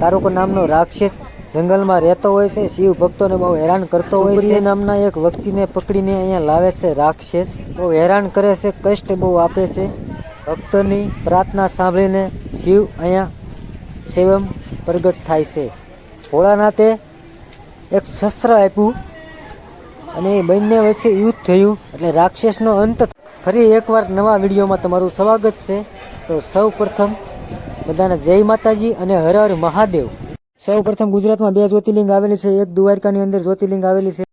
તારુકો નામનો રાક્ષસ જંગલમાં રહેતો હોય છે. શિવ ભક્તોને બહુ હેરાન કરતો હોય છે. નામના એક વ્યક્તિને પકડીને અહીંયા લાવે છે રાક્ષસ. બહુ હેરાન કરે છે કષ્ટ બહુ આપે છે. ભક્તોની પ્રાર્થના સાંભળીને શિવ અહીંયા શિવમ પ્રગટ થાય છે. ભોળાનાથે એક શસ્ત્ર આપ્યું અને એ બંને વચ્ચે યુદ્ધ થયું. એટલે રાક્ષસનો અંત. ફરી એકવાર નવા વિડીયોમાં તમારું સ્વાગત છે. તો સૌ પ્રથમ બધાને જય માતાજી અને હર હર મહાદેવ. સૌ પ્રથમ ગુજરાતમાં બે જ્યોતિર્લિંગ આવેલી છે. એક દ્વારકાની અંદર જ્યોતિર્લિંગ આવેલી છે.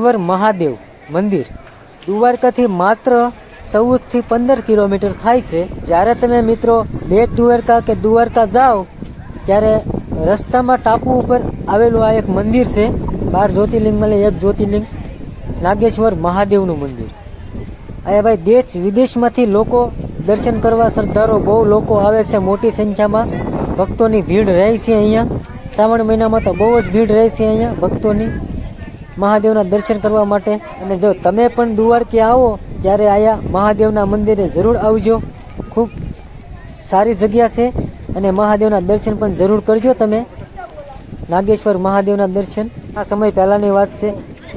હર મહાદેવ મંદિર. દ્વારકાથી માત્ર ચૌદથી પંદર કિલોમીટર થાય છે. જ્યારે તમે મિત્રો બેટ દ્વારકા કે દ્વારકા જાઓ, ત્યારે રસ્તામાં ટાપુ ઉપર આવેલું આ એક મંદિર છે. બાર જ્યોતિર્લિંગ મળે એક જ્યોતિર્લિંગ. નાગેશ્વર મહાદેવનું મંદિર. અહીંયા ભાઈ દેશ વિદેશમાંથી લોકો દર્શન કરવા શ્રદ્ધાળુઓ બહુ લોકો આવે છે, મોટી સંખ્યામાં ભક્તોની ભીડ રહે છે અહીંયા. શ્રાવણ મહિનામાં તો બહુ જ ભીડ રહે છે અહીંયા ભક્તોની. મહાદેવના દર્શન કરવા માટે. અને જો તમે પણ દ્વારકે આવો, ત્યારે આયા મહાદેવના મંદિરે જરૂર આવજો. ખૂબ સારી જગ્યા છે અને મહાદેવના દર્શન પણ જરૂર કરજો તમે. નાગેશ્વર મહાદેવના દર્શન. આ સમય પહેલાંની વાત છે.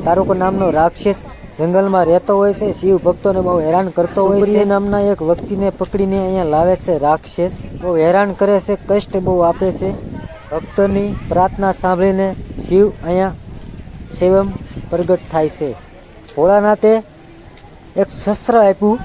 તારુકો નામનો રાક્ષસ જંગલમાં રહેતો હોય છે શિવ ભક્તોને બહુ હેરાન કરતો હોય છે. નામના એક વ્યક્તિને પકડીને અહીંયા લાવે છે રાક્ષસ. બહુ હેરાન કરે છે કષ્ટ બહુ આપે છે. ભક્તોની પ્રાર્થના સાંભળીને શિવ અહીંયા શિવમ પ્રગટ થાય છે. ભોળાનાથે એક શસ્ત્ર આપ્યું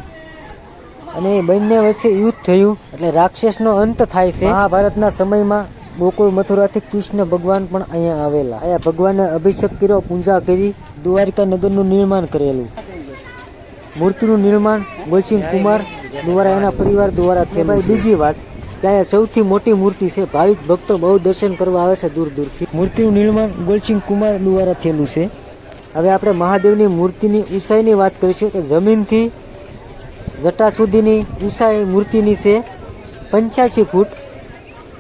અને એ બંને વચ્ચે યુદ્ધ થયું. એટલે રાક્ષસનો અંત થાય છે. મહાભારતના સમયમાં ગોકુળ મથુરાથી કૃષ્ણ ભગવાન પણ અહીંયા આવેલા. અહીંયા ભગવાનને અભિષેક કર્યો પૂજા કરી. દ્વારકા નગરનું નિર્માણ કરેલું. મૂર્તિનું નિર્માણ ગોલસિંહ કુમાર દ્વારા એના પરિવાર દ્વારા થયેલું બીજી વાત, ત્યાં સૌથી મોટી મૂર્તિ છે, ભાવિક ભક્તો બહુ દર્શન કરવા આવે છે દૂર દૂરથી. મૂર્તિનું નિર્માણ ગોલસિંહ કુમાર દ્વારા થયેલું છે. હવે આપણે મહાદેવની મૂર્તિની ઊંચાઈની વાત કરીશું કે જમીનથી જટા સુધીની ઊંચાઈ મૂર્તિની છે પંચ્યાસી ફૂટ.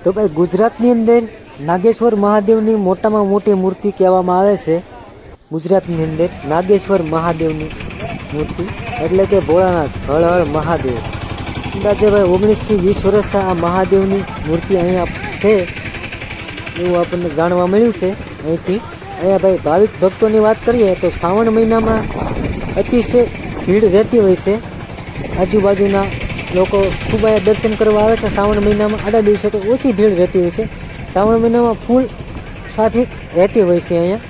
તો ભાઈ ગુજરાતની અંદર નાગેશ્વર મહાદેવની મોટામાં મોટી મૂર્તિ કહેવામાં આવે છે. ગુજરાતની અંદર નાગેશ્વર મહાદેવની મૂર્તિ એટલે કે ભોળાનાથ હળ હળ મહાદેવ. અંદાજે ભાઈ ઓગણીસથી વીસ વર્ષથી આ મહાદેવની મૂર્તિ અહીંયા છે એવું આપણને જાણવા મળ્યું છે. અહીંથી અહીંયા ભાઈ ભાવિક ભક્તોની વાત કરીએ તો શ્રાવણ મહિનામાં અતિશય ભીડ રહેતી હોય છે. આજુબાજુના લોકો ખૂબ અહીંયા દર્શન કરવા આવે છે. શ્રાવણ મહિનામાં આડા દિવસે તો ઓછી ભીડ રહેતી હોય છે. શ્રાવણ મહિનામાં ફૂલ ટ્રાફિક રહેતી હોય છે અહીંયા.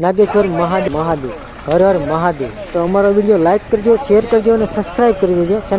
નાગેશ્વર મહાદેવ મહાદેવ, હર હર મહાદેવ. તો અમારો વીડિયો લાઈક કરજો શેર કરજો અને સબસ્ક્રાઈબ કરી દેજો. ચેનલ